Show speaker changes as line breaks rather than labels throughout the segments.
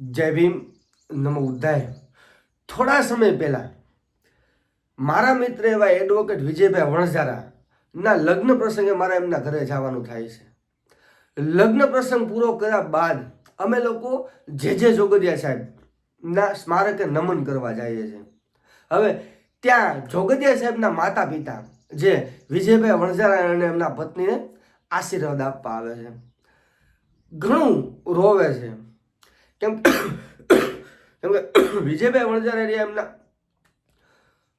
જય ભીમ, નમો ઉદ્ધાય. થોડા સમય પહેલાં મારા મિત્ર એવા એડવોકેટ વિજયભાઈ વણઝારા ના લગ્ન પ્રસંગે મારા એમના ઘરે જવાનું થાય છે. લગ્ન પ્રસંગ પૂરો કર્યા બાદ અમે લોકો જે જે જોગદિયા સાહેબ ના સ્મારકે નમન કરવા જઈએ છીએ. હવે ત્યાં જોગદિયા સાહેબના માતા પિતા જે વિજયભાઈ વણઝારા અને એમના પત્નીને આશીર્વાદ આપવા આવે છે. ઘણું રોવે છે. કેમ કેમ કે વિજયભાઈ વણઝારા એ એમના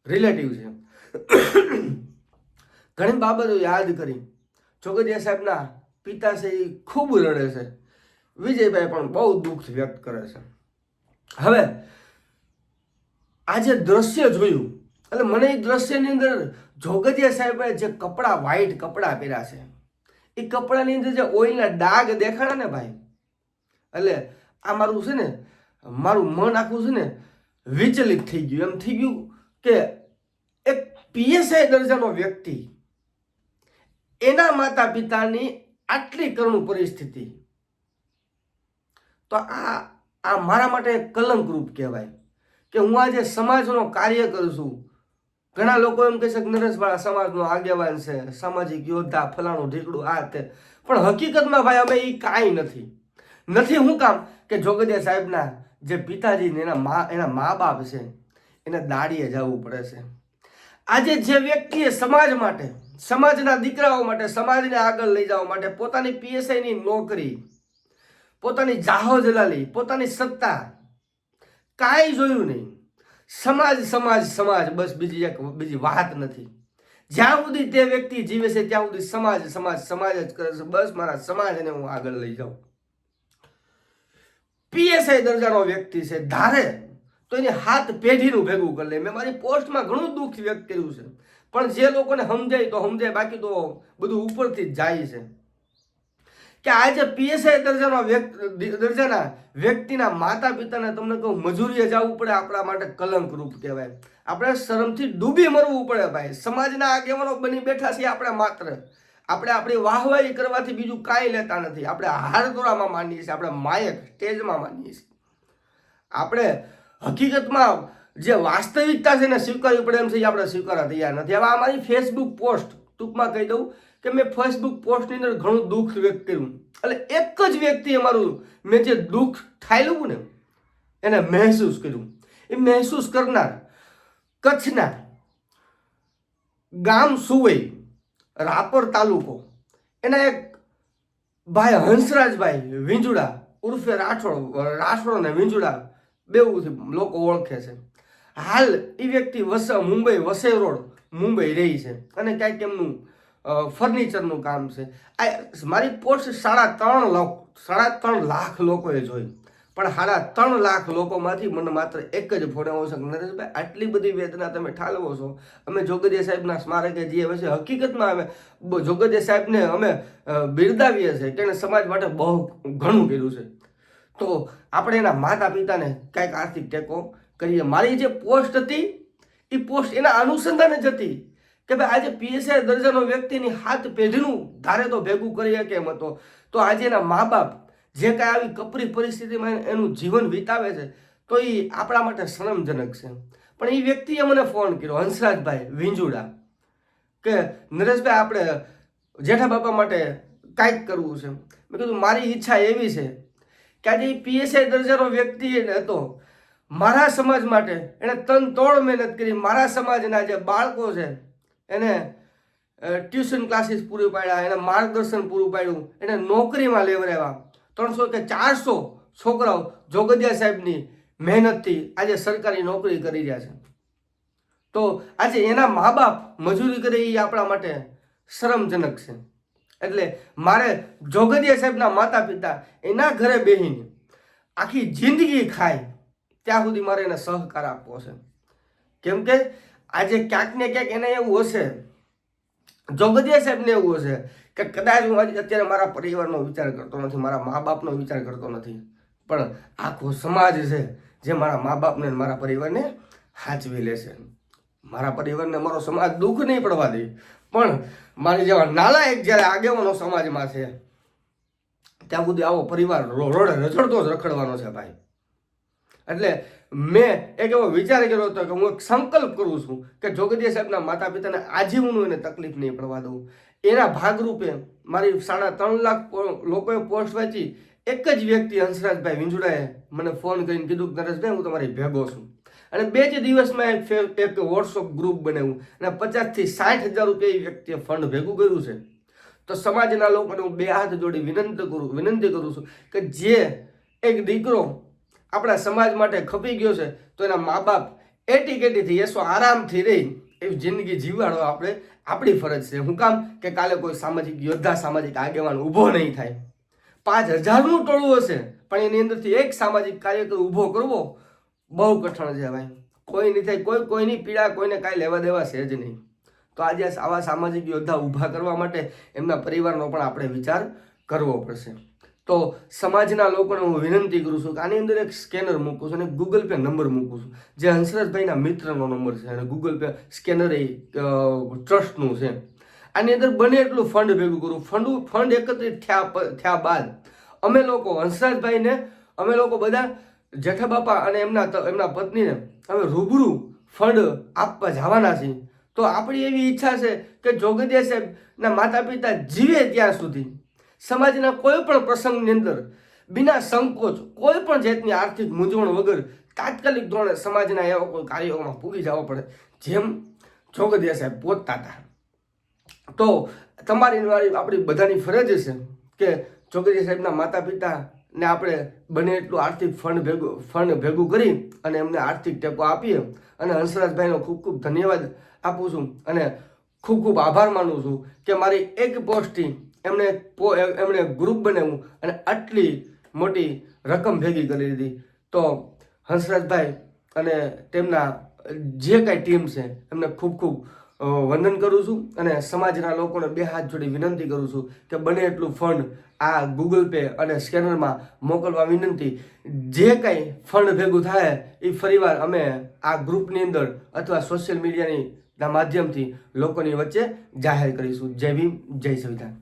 રિલેટિવ છે. ઘણી બાબતો યાદ કરી. ચોગડિયા સાહેબના પિતા ખૂબ રડે છે. વિજયભાઈ પણ બહુ દુઃખ વ્યક્ત કરે છે. હવે આજે દ્રશ્ય જોયું. એટલે મને એ દ્રશ્યની અંદર જોગડિયા સાહેબે જે કપડાં વ્હાઈટ કપડાં પહેર્યા છે, એ કપડાની અંદર જે ઓઇલના ડાઘ દેખાડા ને ભાઈ? એટલે આ મારું છે ને, મારું મન આખું છે ને વિચલિત થઈ ગયું. એમ થઈ ગયું કે એક પીએસઆઈ દરજાનો વ્યક્તિ એના માતા પિતાની આટલી કરુણ પરિસ્થિતિ. તો આ આ મારા માટે કલંકરૂપ કહેવાય કે હું આજે સમાજનો કાર્ય કરું છું. ઘણા લોકો એમ કહે છે કે નરેશભાઈ સમાજનો આગેવાન છે, સામાજિક યોદ્ધા, ફલાણું ઢીકડું, આ તે. પણ હકીકતમાં ભાઈ, અમે એ કાંઈ નથી. નથી, હું કામ? કે જોગદિયા સાહેબના જે પિતાજી ને એના મા એના મા બાપ છે, એને દાડીએ જવું પડે છે. આજે જે વ્યક્તિએ સમાજ માટે, સમાજના દીકરાઓ માટે, સમાજને આગળ લઈ જવા માટે પોતાની પીએસઆઈની નોકરી, પોતાની જાહો જલાલી પોતાની સત્તા, કાંઈ જોયું નહીં. સમાજ સમાજ સમાજ, બસ બીજી એક, બીજી વાત નથી. જ્યાં સુધી તે વ્યક્તિ જીવે છે, ત્યાં સુધી સમાજ સમાજ સમાજ જ કરે છે. બસ મારા સમાજને હું આગળ લઈ જાઉં. પીએસઆઈ દરજાનો વ્યક્તિ છે, ધારે તો એની હાથ પેઢીનું ભેગું કરી લે. મેં મારી પોસ્ટમાં ઘણું દુઃખ વ્યક્ત કર્યું છે. પણ જે લોકોને સમજાય તો સમજાય, બાકી તો બધું ઉપરથી જ જાય છે. કે આજે પીએસઆઈ દરજાનો દરજાના વ્યક્તિના માતા પિતાને તમને કહું, મજૂરીએ જવું પડે આપણા માટે કલંક રૂપ કહેવાય. આપણે શરમથી ડૂબી મરવું પડે ભાઈ. સમાજના આગેવાનો બની બેઠા છીએ આપણે માત્ર. આપણે આપણી વાહવાહી કરવાથી બીજું કાંઈ લેતા નથી. આપણે હારતોરામાં માનીએ છીએ, આપણે માયક સ્ટેજમાં માનીએ છીએ. આપણે હકીકતમાં જે વાસ્તવિકતા છે એને સ્વીકારવી પડે એમ છે આપણે સ્વીકારવા તૈયાર નથી. હવે આ મારી ફેસબુક પોસ્ટ ટૂંકમાં કહી દઉં કે મેં ફેસબુક પોસ્ટની અંદર ઘણું દુઃખ વ્યક્ત કર્યું. એટલે એક જ વ્યક્તિએ મારું મેં જે દુઃખ ઠાયલું ને એને મહેસૂસ કર્યું. એ મહેસૂસ કરનાર કચ્છના ગામ સુવઈ રાપર તાલુકો. એના એક ભાઈ હંસરાજભાઈ વિંજુડા, ઉર્ફે રાઠોડ રાઠોડ અને વિંજુડા બેઉથી લોકો ઓળખે છે. હાલ એ વ્યક્તિ વસ, મુંબઈ વસે રોડ મુંબઈ રહી છે અને ક્યાંક એમનું ફર્નિચરનું કામ છે. આ મારી પોસ્ટ સાડા ત્રણ લાખ, સાડા ત્રણ લાખ લોકોએ જોઈ. પણ સાડા ત્રણ લાખ લોકોમાંથી મને માત્ર એક જ ફોન છે નરેશભાઈ, આટલી બધી વેદના તમે ઠાલવો છો. અમે જોગદે સાહેબના સ્મારકે જઈએ છે, હકીકતમાં અમે જોગદે સાહેબને અમે બિરદાવીએ છીએ. એણે સમાજ માટે બહુ ઘણું કર્યું છે. તો આપણે એના માતા પિતાને કાંઈક આર્થિક ટેકો કરીએ. મારી જે પોસ્ટ હતી એ પોસ્ટ એના અનુસંધાને જ હતી કે ભાઈ આજે પીએસઆઈ દર્જાનો વ્યક્તિની હાથ પેઢીનું ધારે તો ભેગું કરી શકે એમ હતો. તો આજે એના મા બાપ જે કાંઈ આવી કપરી પરિસ્થિતિમાં એનું જીવન વિતાવે છે, તો એ આપણા માટે શરમજનક છે. પણ એ વ્યક્તિએ મને ફોન કર્યો, હંસરાજભાઈ વિંજુડા, કે નરેશભાઈ, આપણે જેઠા બાપા માટે કાંઈક કરવું છે. મેં કીધું, મારી ઈચ્છા એવી છે કે આજે પીએસઆઈ દરજાનો વ્યક્તિ હતો. મારા સમાજ માટે એણે તન તોડ મહેનત કરી, મારા સમાજના જે બાળકો છે, એને ટ્યુશન ક્લાસીસ પૂરી પાડ્યા, એને માર્ગદર્શન પૂરું પાડ્યું, એને નોકરીમાં લેવડાવ્યા. ત્રણસો કે ચારસો છોકરાઓ જોગદિયા સાહેબની મહેનતથી આજે સરકારી નોકરી કરી રહ્યા છે. તો આજે એના મા બાપ મજૂરી કરે એ આપણા માટે શરમજનક છે. એટલે મારે જોગદિયા સાહેબના માતા પિતા એના ઘરે બેહીને આખી જિંદગી ખાય ત્યાં સુધી મારે એને સહકાર આપવો છે. કેમ કે આજે ક્યાંક ને ક્યાંક એને એવું હશે જોગદિયા સાહેબને એવું હશે કે કદાચ હું અત્યારે મારા પરિવારનો વિચાર કરતો નથી, મારા મા બાપનો વિચાર કરતો નથી, પણ આખો સમાજ છે જે મારા મા બાપને મારા પરિવારને હાચવી લેશે. મારા પરિવારને મારો સમાજ દુઃખ નહીં પડવા દે, પણ મારી જેવા નાલાયક જ્યારે આગેવાનો સમાજમાં છે, ત્યાં સુધી આવો પરિવાર રોડે રઝળતો જ રખડવાનો છે ભાઈ. એટલે મેં એક એવો વિચાર કર્યો હતો કે હું એક સંકલ્પ કરું છું કે જોગદીય સાહેબના માતા પિતાને આજીવનું એને તકલીફ નહીં પડવા દઉં. એના ભાગરૂપે મારી સાડા ત્રણ લાખ લોકોએ પોસ્ટ વાંચી. એક જ વ્યક્તિ હંસરાજભાઈ વિંજુડાએ મને ફોન કરીને કીધું કે, નરેશભાઈ, હું તમારી ભેગો છું. અને બે જ દિવસમાં એક એક વોટ્સઅપ ગ્રુપ બનાવ્યું અને પચાસથી સાઠ હજાર રૂપિયા એ વ્યક્તિએ ફંડ ભેગું કર્યું છે. તો સમાજના લોકોને હું બે હાથ જોડી વિનંતી કરું વિનંતી કરું છું કે જે એક દીકરો આપણા સમાજ માટે ખપી ગયો છે, તો એના મા બાપ એટી કેટીથી એસો આરામથી રહી એવી જિંદગી જીવાડો આપણે, આપણી ફરજ છે. હું કામ કે કાલે કોઈ સામાજિક, યોદ્ધા સામાજિક આગેવાન ઊભો નહીં થાય. પાંચ હજારનું ટોળું હશે, પણ એની અંદરથી એક સામાજિક કાર્યકર ઊભો કરવો બહુ કઠણ છે ભાઈ. કોઈ નહીં થાય, કોઈ, કોઈની પીડા કોઈને કાંઈ લેવા દેવા છે જ નહીં. તો આજે આવા સામાજિક યોદ્ધા ઊભા કરવા માટે એમના પરિવારનો પણ આપણે વિચાર કરવો પડશે. તો સમાજના લોકોને હું વિનંતી કરું છું કે આની અંદર એક સ્કેનર મૂકું છું અને ગૂગલ પે નંબર મૂકું છું. જે હંસરાજભાઈના મિત્રનો નંબર છે અને ગૂગલ પે સ્કેનર એ ટ્રસ્ટનું છે. આની અંદર બને એટલું ફંડ ભેગું કરું. ફંડ ફંડ એકત્રિત થયા થયા બાદ અમે લોકો હંસરાજભાઈને, અમે લોકો બધા જેઠા બાપા અને એમના એમના પત્નીને અમે રૂબરૂ ફંડ આપવા જવાના છીએ. તો આપણી એવી ઈચ્છા છે કે જોગદિયા સાહેબના માતા પિતા જીવે ત્યાં સુધી. સમાજના કોઈ પણ પ્રસંગની અંદર બિના સંકોચ, કોઈ પણ જાતની આર્થિક મૂંઝવણ વગર તાત્કાલિક ધોરણે સમાજના એવા કોઈ કાર્યોમાં પૂગી જવા પડે, જેમ જોગદિયા સાહેબ પહોંચતા હતા. તો તમારી ને મારી આપણી બધાની ફરજ છે કે જોગદિયા સાહેબના માતા પિતાને આપણે બને એટલું આર્થિક ફંડ ભેગું ફંડ ભેગું કરી અને એમને આર્થિક ટેકો આપીએ. અને હંસરાજભાઈનો ખૂબ ખૂબ ધન્યવાદ આપું છું અને ખૂબ ખૂબ આભાર માનું છું કે મારી એક પોસ્ટથી એમણે એમણે ગ્રુપ બનાવ્યું અને આટલી મોટી રકમ ભેગી કરી દીધી. તો હંસરાજભાઈ અને તેમના જે કાંઈ ટીમ છે, એમને ખૂબ ખૂબ વંદન કરું છું અને સમાજના લોકોને બે હાથ જોડી વિનંતી કરું છું કે બને એટલું ફંડ આ ગૂગલ પે અને સ્કેનરમાં મોકલવા વિનંતી. જે કાંઈ ફંડ ભેગું થાય એ ફરીવાર અમે આ ગ્રુપની અંદર અથવા સોશિયલ મીડિયાની ના માધ્યમથી લોકોની વચ્ચે જાહેર કરીશું. જય ભીમ, જય સંવિધાન.